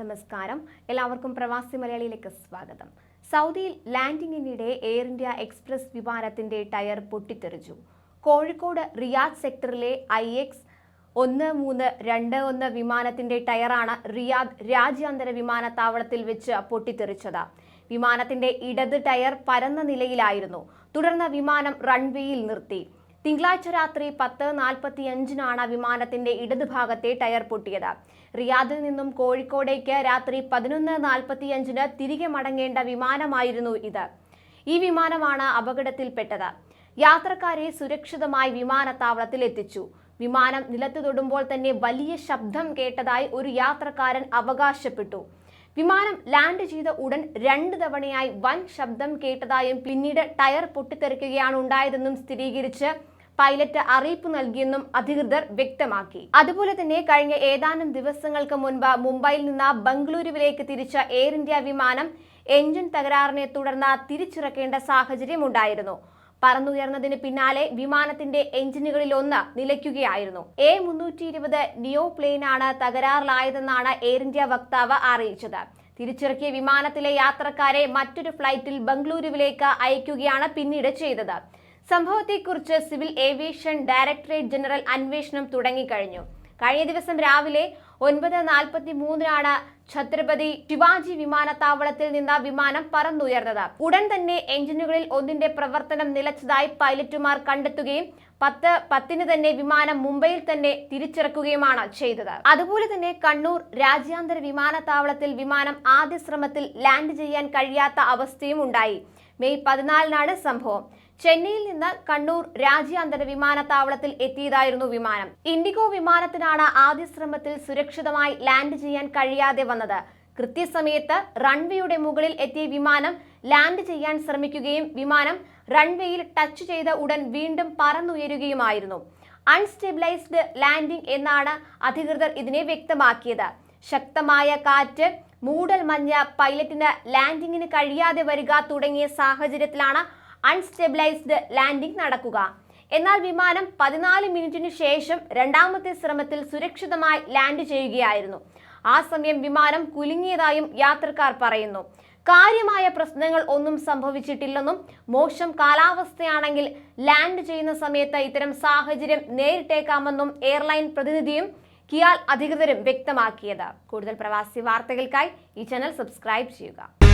നമസ്കാരം. എല്ലാവർക്കും പ്രവാസി മലയാളിയിലേക്ക് സ്വാഗതം. സൗദിയിൽ ലാൻഡിങ്ങിനിടെ എയർ ഇന്ത്യ എക്സ്പ്രസ് വിമാനത്തിന്റെ ടയർ പൊട്ടിത്തെറിച്ചു. കോഴിക്കോട് റിയാദ് സെക്ടറിലെ ഐ എക്സ് ഒന്ന് മൂന്ന് രണ്ട് ഒന്ന് വിമാനത്തിന്റെ ടയറാണ് റിയാദ് രാജ്യാന്തര വിമാനത്താവളത്തിൽ വെച്ച് പൊട്ടിത്തെറിച്ചത്. വിമാനത്തിന്റെ ഇടത് ടയർ പരന്ന നിലയിലായിരുന്നു. തുടർന്ന് വിമാനം റൺവേയിൽ നിർത്തി. തിങ്കളാഴ്ച രാത്രി പത്ത് നാൽപ്പത്തി അഞ്ചിനാണ് വിമാനത്തിന്റെ ഇടതുഭാഗത്തെ ടയർ പൊട്ടിയത്. റിയാദിൽ നിന്നും കോഴിക്കോടേക്ക് രാത്രി പതിനൊന്ന് നാൽപ്പത്തിയഞ്ചിന് തിരികെ മടങ്ങേണ്ട വിമാനമായിരുന്നു ഇത്. ഈ വിമാനമാണ് അപകടത്തിൽപ്പെട്ടത്. യാത്രക്കാരെ സുരക്ഷിതമായി വിമാനത്താവളത്തിൽ എത്തിച്ചു. വിമാനം നിലത്ത് തൊടുമ്പോൾ തന്നെ വലിയ ശബ്ദം കേട്ടതായി ഒരു യാത്രക്കാരൻ അവകാശപ്പെട്ടു. വിമാനം ലാൻഡ് ചെയ്ത ഉടൻ രണ്ട് തവണയായി വൻ ശബ്ദം കേട്ടതായും പിന്നീട് ടയർ പൊട്ടിത്തെറിക്കുകയാണ് ഉണ്ടായതെന്നും സ്ഥിരീകരിച്ച് പൈലറ്റ് അറിയിപ്പ് നൽകിയെന്നും അധികൃതർ വ്യക്തമാക്കി. അതുപോലെ തന്നെ കഴിഞ്ഞ ഏതാനും ദിവസങ്ങൾക്ക് മുൻപ് മുംബൈയിൽ നിന്ന് ബംഗളൂരുവിലേക്ക് തിരിച്ച എയർ ഇന്ത്യ വിമാനം എഞ്ചിൻ തകരാറിനെ തുടർന്ന് തിരിച്ചിറക്കേണ്ട സാഹചര്യം ഉണ്ടായിരുന്നു. പറന്നുയർന്നതിന് പിന്നാലെ വിമാനത്തിന്റെ എഞ്ചിനുകളിൽ ഒന്ന് നിലയ്ക്കുകയായിരുന്നു. എ മുന്നൂറ്റി ഇരുപത് നിയോ പ്ലെയിനാണ് തകരാറിലായതെന്നാണ് എയർ ഇന്ത്യ വക്താവ് അറിയിച്ചത്. തിരിച്ചിറക്കിയ വിമാനത്തിലെ യാത്രക്കാരെ മറ്റൊരു ഫ്ലൈറ്റിൽ ബംഗളൂരുവിലേക്ക് അയക്കുകയാണ് പിന്നീട് ചെയ്തത്. സംഭവത്തെക്കുറിച്ച് സിവിൽ ഏവിയേഷൻ ഡയറക്ടറേറ്റ് ജനറൽ അന്വേഷണം തുടങ്ങിക്കഴിഞ്ഞു. കഴിഞ്ഞ ദിവസം രാവിലെ ഒൻപത് നാൽപ്പത്തി മൂന്നിനാണ് ഛത്രപതി ശിവാജി വിമാനത്താവളത്തിൽ നിന്ന് വിമാനം പറന്നുയർന്നത്. ഉടൻ തന്നെ എഞ്ചിനുകളിൽ ഒന്നിന്റെ പ്രവർത്തനം നിലച്ചതായി പൈലറ്റുമാർ കണ്ടെത്തുകയും പത്ത് പത്തിന് തന്നെ വിമാനം മുംബൈയിൽ തന്നെ തിരിച്ചിറക്കുകയുമാണ് ചെയ്തത്. അതുപോലെ തന്നെ കണ്ണൂർ രാജ്യാന്തര വിമാനത്താവളത്തിൽ വിമാനം ആദ്യ ശ്രമത്തിൽ ലാൻഡ് ചെയ്യാൻ കഴിയാത്ത അവസ്ഥയും ഉണ്ടായി. മെയ് പതിനാലിനാണ് സംഭവം. ചെന്നൈയിൽ നിന്ന് കണ്ണൂർ രാജ്യാന്തര വിമാനത്താവളത്തിൽ എത്തിയതായിരുന്നു വിമാനം. ഇൻഡിഗോ വിമാനത്തിനാണ് ആദ്യ ശ്രമത്തിൽ സുരക്ഷിതമായി ലാൻഡ് ചെയ്യാൻ കഴിയാതെ വന്നത്. കൃത്യസമയത്ത് റൺവേയുടെ മുകളിൽ എത്തിയ വിമാനം ലാൻഡ് ചെയ്യാൻ ശ്രമിക്കുകയും വിമാനം റൺവേയിൽ ടച്ച് ചെയ്ത ഉടൻ വീണ്ടും പറന്നുയരുകയുമായിരുന്നു. അൺസ്റ്റെബിലൈസ്ഡ് ലാൻഡിംഗ് എന്നാണ് അധികൃതർ ഇതിനെ വ്യക്തമാക്കിയത്. ശക്തമായ കാറ്റ് മൂടൽ മഞ്ഞ് പൈലറ്റിന് ലാൻഡിങ്ങിന് കഴിയാതെ വരിക തുടങ്ങിയ സാഹചര്യത്തിലാണ് അൺസ്റ്റെബിലൈസ്ഡ് ലാൻഡിംഗ് നടക്കുക. എന്നാൽ വിമാനം പതിനാല് മിനിറ്റിനു ശേഷം രണ്ടാമത്തെ ശ്രമത്തിൽ സുരക്ഷിതമായി ലാൻഡ് ചെയ്യുകയായിരുന്നു. ആ സമയം വിമാനം കുലുങ്ങിയതായും യാത്രക്കാർ പറയുന്നു. കാര്യമായ പ്രശ്നങ്ങൾ ഒന്നും സംഭവിച്ചിട്ടില്ലെന്നും മോശം കാലാവസ്ഥയാണെങ്കിൽ ലാൻഡ് ചെയ്യുന്ന സമയത്ത് ഇത്തരം സാഹചര്യം നേരിട്ടേക്കാമെന്നും എയർലൈൻ പ്രതിനിധിയും കിയാൽ അധികൃതരും വ്യക്തമാക്കിയത്. കൂടുതൽ പ്രവാസി വാർത്തകൾക്കായി ഈ ചാനൽ സബ്സ്ക്രൈബ് ചെയ്യുക.